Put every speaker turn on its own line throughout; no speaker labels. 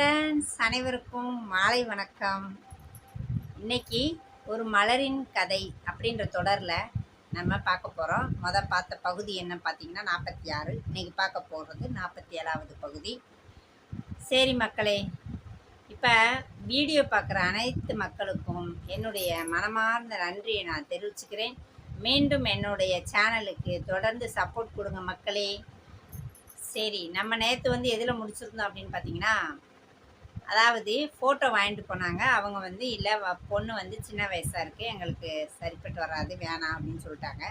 Friends அனைவருக்கும் மாலை வணக்கம். இன்னைக்கு ஒரு மலரின் கதை அப்படின்ற தொடரில் நம்ம பார்க்க போகிறோம் மொதல் பார்த்த பகுதி என்ன பார்த்தீங்கன்னா நாற்பத்தி ஆறு. இன்றைக்கி பார்க்க போகிறது நாற்பத்தி ஏழாவது பகுதி. சரி மக்களே இப்போ வீடியோ பார்க்குற அனைத்து மக்களுக்கும் என்னுடைய மனமார்ந்த நன்றியை நான் தெரிவிச்சுக்கிறேன். மீண்டும் என்னுடைய சேனலுக்கு தொடர்ந்து சப்போர்ட் கொடுங்க மக்களே. சரி நம்ம நேற்று வந்து எதில் முடிச்சிருந்தோம் அப்படின்னு பார்த்தீங்கன்னா அதாவது ஃபோட்டோ வாங்கிட்டு போனாங்க. அவங்க வந்து இல்லை வ- பொண்ணு வந்து சின்ன வயசாக இருக்குது எங்களுக்கு சரிப்பட்டு வராது. வேணாம் அப்படின்னு சொல்லிட்டாங்க.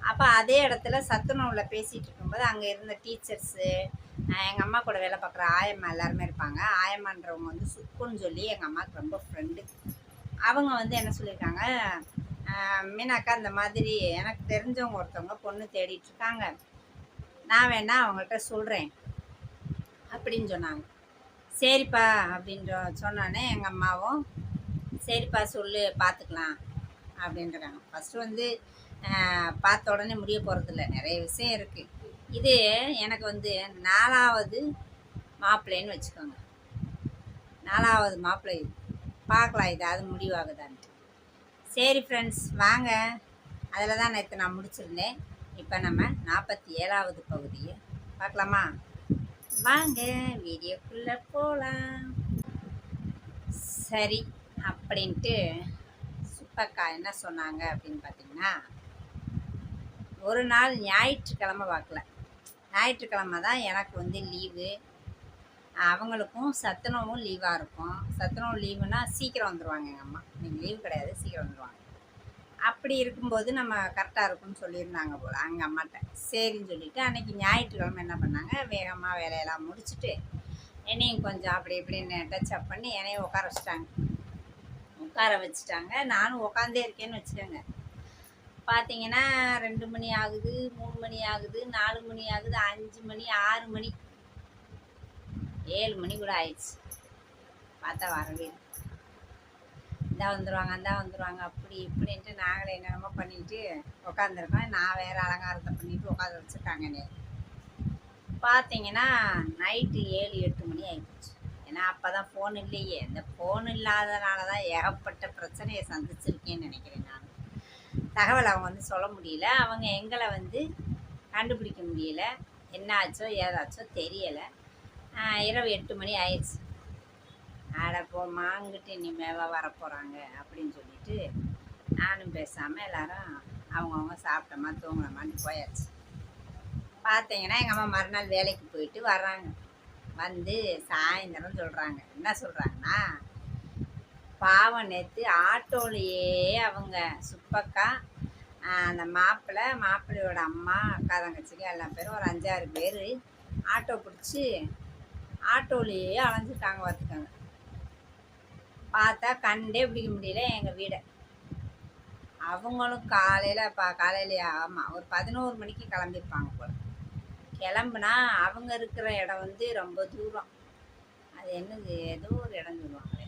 அப்போ அதே இடத்துல சத்துணவில் பேசிகிட்டு இருக்கும்போது அங்கே இருந்த டீச்சர்ஸு எங்கள் அம்மா கூட வேலை பார்க்குற ஆயம்மா எல்லாருமே இருப்பாங்க. ஆயம்மான்றவங்க வந்து சுக்குன்னு சொல்லி எங்கள் அம்மாவுக்கு ரொம்ப ஃப்ரெண்டு அவங்க வந்து என்ன சொல்லியிருக்காங்க? மீனாக்கா இந்த மாதிரி எனக்கு தெரிஞ்சவங்க ஒருத்தவங்க பொண்ணு தேடிட்டு இருக்காங்க. நான் வேணா அவங்கள்ட்ட சொல்கிறேன் அப்படின்னு சொன்னாங்க. சரிப்பா அப்படின்ற சொன்னோன்னே எங்கள் அம்மாவும். சரிப்பா சொல்லு பார்த்துக்கலாம் அப்படின்றாங்க. ஃபஸ்ட்டு வந்து பார்த்த உடனே முடிய போகிறதில்ல நிறைய விஷயம் இருக்குது இது எனக்கு வந்து நாலாவது மாப்பிள்ளைன்னு வச்சுக்கோங்க. நாலாவது மாப்பிள்ளை. பார்க்கலாம் இது அது முடிவாகுதான்ட்டு. சரி ஃப்ரெண்ட்ஸ் வாங்க. அதில் தான் நேற்று நான் முடிச்சிருந்தேன். இப்போ நம்ம நாற்பத்தி ஏழாவது பகுதியை பார்க்கலாமா? வாங்க வீடியோக்குள்ளே போகலாம் சரி அப்படின்ட்டு சுப்பக்கா என்ன சொன்னாங்க அப்படின்னு பார்த்தீங்கன்னா ஒரு நாள் ஞாயிற்றுக்கிழமை பார்க்கல ஞாயிற்றுக்கிழமை தான் எனக்கு வந்து லீவு. அவங்களுக்கும் சத்துணவும் லீவாக இருக்கும். சத்துணவு லீவுனா சீக்கிரம் வந்துடுவாங்க எங்கள் அம்மா. நீங்கள் லீவு கிடையாது சீக்கிரம் வந்துடுவாங்க அப்படி இருக்கும்போது நம்ம கரெக்டாக இருக்கும்னு சொல்லியிருந்தாங்க போல். அங்கே அம்மாட்ட. சரின்னு சொல்லிவிட்டு அன்றைக்கி ஞாயிற்றுக்கிழமை என்ன பண்ணாங்க? வேகமாக வேலையெல்லாம் முடிச்சுட்டு என்னையும் கொஞ்சம் அப்படி இப்படின்னு டச்சப் பண்ணி என்னையும் உட்கார வச்சுட்டாங்க. உட்கார வச்சுட்டாங்க. நானும் உட்காந்தே இருக்கேன்னு வச்சுக்கோங்க. பார்த்தீங்கன்னா ரெண்டு மணி ஆகுது மூணு மணி ஆகுது நாலு மணி ஆகுது அஞ்சு மணி ஆறு மணி. ஏழு மணி கூட ஆயிடுச்சு. பார்த்தா வரவே இல்லை. இந்தா வந்துடுவாங்க அந்தா வந்துடுவாங்க அப்படி இப்படின்ட்டு நாங்களே என்னென்னமோ பண்ணிட்டு உட்காந்துருக்கோம் நான் வேறு அலங்காரத்தை பண்ணிட்டு உட்காந்து வச்சுருக்காங்கண்ணே பார்த்தீங்கன்னா நைட்டு ஏழு எட்டு மணி ஆகிப்போச்சு ஏன்னா அப்போ தான் ஃபோன் இல்லையே. இந்த ஃபோன் இல்லாதனால தான் ஏகப்பட்ட பிரச்சனையை சந்திச்சிருக்கேன்னு நினைக்கிறேன் நான். தகவல் அவங்க வந்து சொல்ல முடியல. அவங்க எங்களை வந்து கண்டுபிடிக்க முடியல. என்னாச்சோ ஏதாச்சோ தெரியலை. இரவு எட்டு மணி ஆயிடுச்சு. அட போம்மா அங்கிட்டு இனிமேவா வரப்போகிறாங்க அப்படின்னு சொல்லிட்டு நானும் பேசாமல் எல்லாரும் அவங்கவுங்க சாப்பிட்டோமா தூங்கினோமான்னு போயாச்சு. பார்த்தீங்கன்னா எங்கள் அம்மா மறுநாள் வேலைக்கு போயிட்டு வர்றாங்க. வந்து சாயந்தரம் சொல்கிறாங்க என்ன சொல்கிறாங்கன்னா பாவம் நேற்று ஆட்டோலையே அவங்க சுப்பக்கா அந்த மாப்பிள்ளை மாப்பிள்ளையோட அம்மா அக்கா தங்கச்சிக்கு எல்லா பேரும் ஒரு அஞ்சாறு பேர் ஆட்டோ பிடிச்சி ஆட்டோலையே அலைஞ்சிட்டாங்க பார்த்துக்கோங்க பார்த்தா கண்டே பிடிக்க முடியல எங்கள் வீடை. அவங்களும் காலையில் பா காலையிலையா ஆமாம் ஒரு பதினோரு மணிக்கு கிளம்பியிருப்பாங்க போல. கிளம்புனா அவங்க இருக்கிற இடம் வந்து ரொம்ப தூரம். அது என்னது? ஏதோ ஒரு இடம் சொல்லுவாங்களே.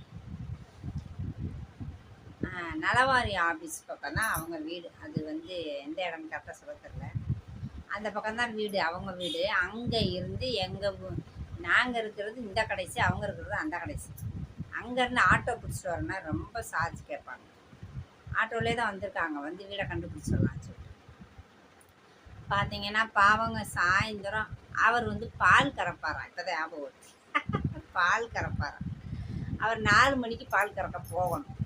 நலவாரி ஆஃபீஸ் பக்கம் தான் அவங்க வீடு. அது வந்து எந்த இடம் கரெக்டாக சொல்ல தெரியல. அந்த பக்கம் தான் வீடு அவங்க வீடு. அங்கே இருந்து எங்கள் நாங்கள் இருக்கிறது இந்த கடைசி அவங்க இருக்கிறது அந்த கடைசி. அங்கேருந்து ஆட்டோ பிடிச்சிட்டு வரணும்னா ரொம்ப சார்ஜ் கேட்பாங்க. ஆட்டோலே தான் வந்திருக்காங்க. வந்து வீடை கண்டுபிடிச்சிடலாம் சொல்லிட்டு பார்த்தீங்கன்னா பாவங்க சாயந்தரம் அவர் வந்து பால் கறப்பாராம். இப்போதான் ஞாபகம் வருது. பால் கறப்பாராம். அவர் நாலு மணிக்கு பால் கறக்க போகணும்.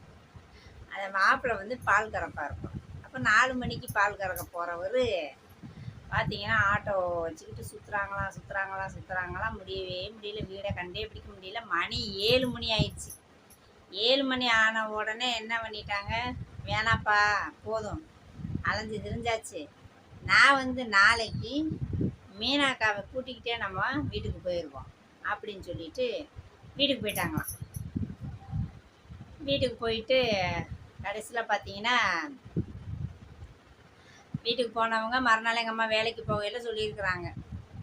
அந்த மாப்பிள்ளை வந்து பால் கறப்பாக இருக்கும் அப்போ நாலு மணிக்கு பால் கறக்க போகிறவர் பார்த்தீங்கன்னா ஆட்டோ வச்சுக்கிட்டு சுற்றுறாங்களாம் சுற்றுறாங்களாம் சுற்றுறாங்களாம் முடியவே முடியல. வீடை கண்டே பிடிக்க முடியல. மணி ஏழு மணி ஆயிடுச்சு. ஏழு மணி ஆன உடனே என்ன பண்ணிட்டாங்க? வேணாப்பா போதும். அலைஞ்சு திரிஞ்சாச்சு. நான் வந்து நாளைக்கு மீனாக்காவை கூட்டிக்கிட்டே நம்ம வீட்டுக்கு போயிடுவோம் அப்படின்னு சொல்லிட்டு வீட்டுக்கு போயிட்டாங்களாம். வீட்டுக்கு போயிட்டு கடைசியில் பார்த்தீங்கன்னா வீட்டுக்கு போனவங்க மறுநாள் எங்கள் அம்மா வேலைக்கு போகையில் சொல்லியிருக்கிறாங்க.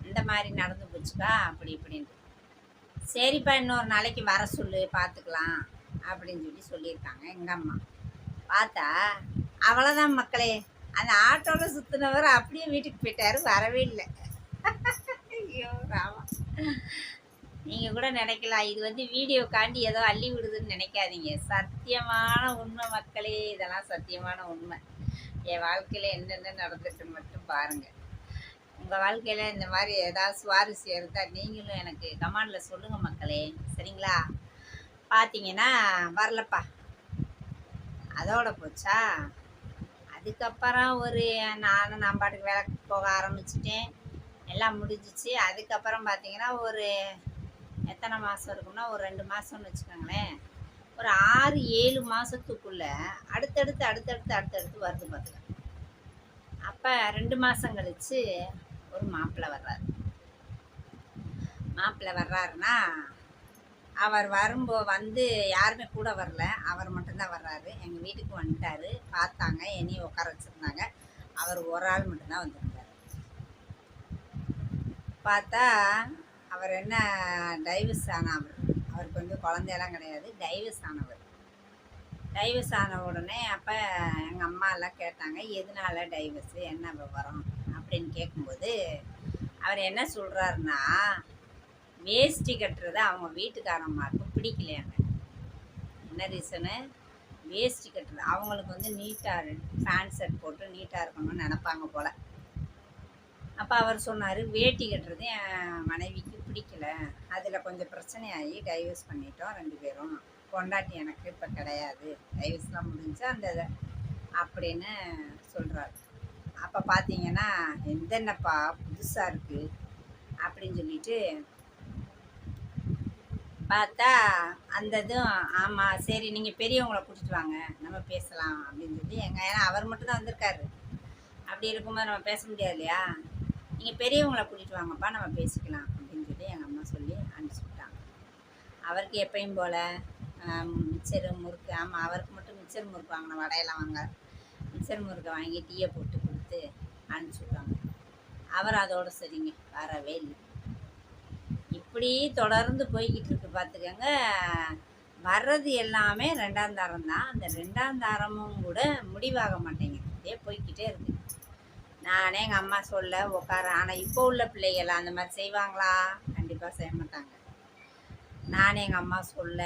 இந்த மாதிரி நடந்து போச்சுக்கா அப்படி இப்படின்ட்டு. சரிப்பா இன்னொரு நாளைக்கு வர சொல்லு பார்த்துக்கலாம் அப்படின்னு சொல்லி சொல்லியிருக்காங்க எங்கள் அம்மா. பார்த்தா அவ்வளோதான் மக்களே. அந்த ஆட்டோவில் சுற்றினவர் அப்படியே வீட்டுக்கு போயிட்டாரு வரவே இல்லை. ஐயோ ராமா நீங்கள் கூட நினைக்கலாம் இது வந்து வீடியோக்காண்டி ஏதோ அள்ளி விடுதுன்னு நினைக்காதீங்க. சத்தியமான உண்மை மக்களே இதெல்லாம் சத்தியமான உண்மை. என் வாழ்க்கையில் என்னென்ன நடந்துட்டுன்னு மட்டும் பாருங்கள் உங்கள் வாழ்க்கையில் இந்த மாதிரி ஏதாவது சுவாரஸ்யம் இருந்தால் நீங்களும் எனக்கு கமாண்டில் சொல்லுங்கள் மக்களே. சரிங்களா? பார்த்தீங்கன்னா வரலப்பா. அதோட போச்சா? அதுக்கப்புறம் ஒரு நானும் நான் பாட்டுக்கு வேலைக்கு போக ஆரம்பிச்சிட்டேன். எல்லாம் முடிஞ்சிச்சு. அதுக்கப்புறம் பார்த்தீங்கன்னா ஒரு எத்தனை மாதம் இருக்கும்னா ஒரு ரெண்டு மாதம்னு வச்சுக்கோங்களேன். ஒரு ஆறு ஏழு மாதத்துக்குள்ள அடுத்தடுத்து அடுத்தடுத்து அடுத்தடுத்து வருது பார்த்துக்க அப்போ ரெண்டு மாதம் கழித்து ஒரு மாப்பிள்ளை வர்றாரு. மாப்பிள்ளை வர்றாருன்னா அவர் வரும்போ வந்து யாருமே கூட வரல. அவர் மட்டும்தான் வர்றாரு. எங்கள் வீட்டுக்கு வந்துட்டாரு. பார்த்தாங்க. என்னையும் உட்கார வச்சுருந்தாங்க. அவர் ஒரு ஆள் மட்டும்தான் வந்திருந்தார். பார்த்தா அவர் என்ன டைவர்ஸ் ஆனவர் அவருக்கு வந்து குழந்தையெல்லாம் கிடையாது. டைவர்ஸ் ஆனவர். டைவர்ஸ் ஆன உடனே அப்போ எங்கள் அம்மா எல்லாம் கேட்டாங்க எதனால டைவர்ஸு? என்ன விவரம்? அப்படின்னு கேட்கும்போது அவர் என்ன சொல்கிறாருன்னா வேஷ்டி கட்டுறது அவங்க வீட்டுக்காரம்மாருக்கும் பிடிக்கலையாங்க. என்ன ரீசனு வேஷ்டி கட்டுறது. அவங்களுக்கு வந்து நீட்டாக பேண்ட் ஷர்ட் போட்டு நீட்டாக இருக்கணும்னு நினப்பாங்க போல். அப்போ அவர் சொன்னார் வேட்டி கட்டுறது என் மனைவிக்கு பிடிக்கல. அதில் கொஞ்சம் பிரச்சனையாகி டைவர்ஸ் பண்ணிட்டோம் ரெண்டு பேரும். பொண்டாட்டி எனக்கு இப்போ கிடையாது. டைவர்ஸ்லாம் முடிஞ்சு அந்த இதை அப்படின்னு சொல்கிறாரு அப்போ பார்த்தீங்கன்னா எந்தென்னப்பா புதுசாக இருக்குது அப்படின்னு சொல்லிட்டு பார்த்தா அந்த இதுவும் ஆமாம் சரி நீங்கள் பெரியவங்களை கூட்டிட்டு வாங்க. நம்ம பேசலாம். அப்படின்னு சொல்லி எங்கள் ஏன்னா அவர் மட்டும்தான் வந்திருக்காரு. அப்படி இருக்கும்போது நம்ம பேச முடியாது இல்லையா? நீங்கள் பெரியவங்களை கூட்டிகிட்டு வாங்கப்பா நம்ம பேசிக்கலாம். அப்படின்னு எங்கள் அம்மா சொல்லி அனுப்பிச்சி விட்டாங்க அவருக்கு எப்பயும் போல் மிச்சர் முறுக்கு ஆமாம் அவருக்கு மட்டும் மிச்சர் முறுக்கு வாங்கின வடையெல்லாம் வாங்க. மிச்சர் முறுக்கை வாங்கி டீயை போட்டு கொடுத்து அனுப்பிச்சி விட்டாங்க அவர் அதோடு சரிங்க வரவே இல்லை. இப்படி தொடர்ந்து போய்கிட்டு இருக்கு பார்த்துக்கோங்க வர்றது எல்லாமே ரெண்டாம் தாரம் தான் அந்த ரெண்டாம் தாரமும் கூட முடிவாக மாட்டேங்குது. அப்படியே போய்கிட்டே இருக்குது நானே எங்கள் அம்மா சொல்ல உட்கார ஆனால் இப்போ உள்ள பிள்ளைகள் அந்த மாதிரி செய்வாங்களா? கண்டிப்பாக செய்ய மாட்டாங்க. நானே எங்கள் அம்மா சொல்ல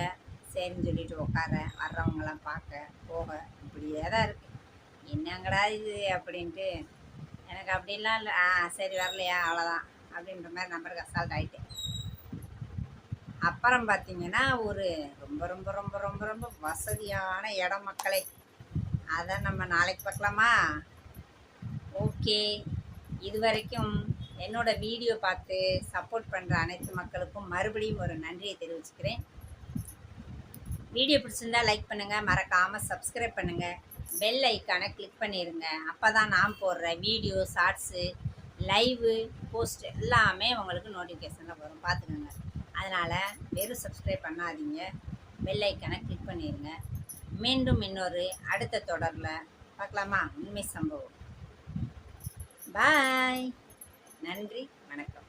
சரின்னு சொல்லிட்டு உட்கார வர்றவங்களாம் பார்க்க போக. இப்படியே தான் இருக்குது என்னங்கடா இது அப்படின்ட்டு. எனக்கு அப்படிலாம் இல்லை. ஆ சரி வரலையா? அவ்வளோதான் அப்படின்ற மாதிரி நம்பருக்கு அசால்ட் ஆகிட்டேன் அப்புறம் பார்த்தீங்கன்னா ஒரு ரொம்ப ரொம்ப ரொம்ப ரொம்ப ரொம்ப வசதியான இடம் மக்களே. அதை நம்ம நாளைக்கு பார்க்கலாமா? ஓகே. இது வரைக்கும் என்னோட வீடியோ பார்த்து சப்போர்ட் பண்ணுற அனைத்து மக்களுக்கும் மறுபடியும் ஒரு நன்றியை தெரிவிச்சுக்கிறேன். வீடியோ பிடிச்சிருந்தா லைக் பண்ணுங்கள் மறக்காமல் சப்ஸ்கிரைப் பண்ணுங்கள் பெல் ஐக்கானை கிளிக் பண்ணிடுங்க அப்போ தான் நான் போடுற வீடியோ ஷார்ட்ஸு லைவு போஸ்ட் எல்லாமே உங்களுக்கு நோட்டிஃபிகேஷனில் வரும். பார்த்துக்கோங்க. அதனால் வெறும் சப்ஸ்கிரைப் பண்ணாதீங்க. பெல் ஐக்கானை கிளிக் பண்ணிடுங்க மீண்டும் இன்னொரு அடுத்த தொடரில் பார்க்கலாமா? உண்மை சம்பவம். பாய் நன்றி. வணக்கம்.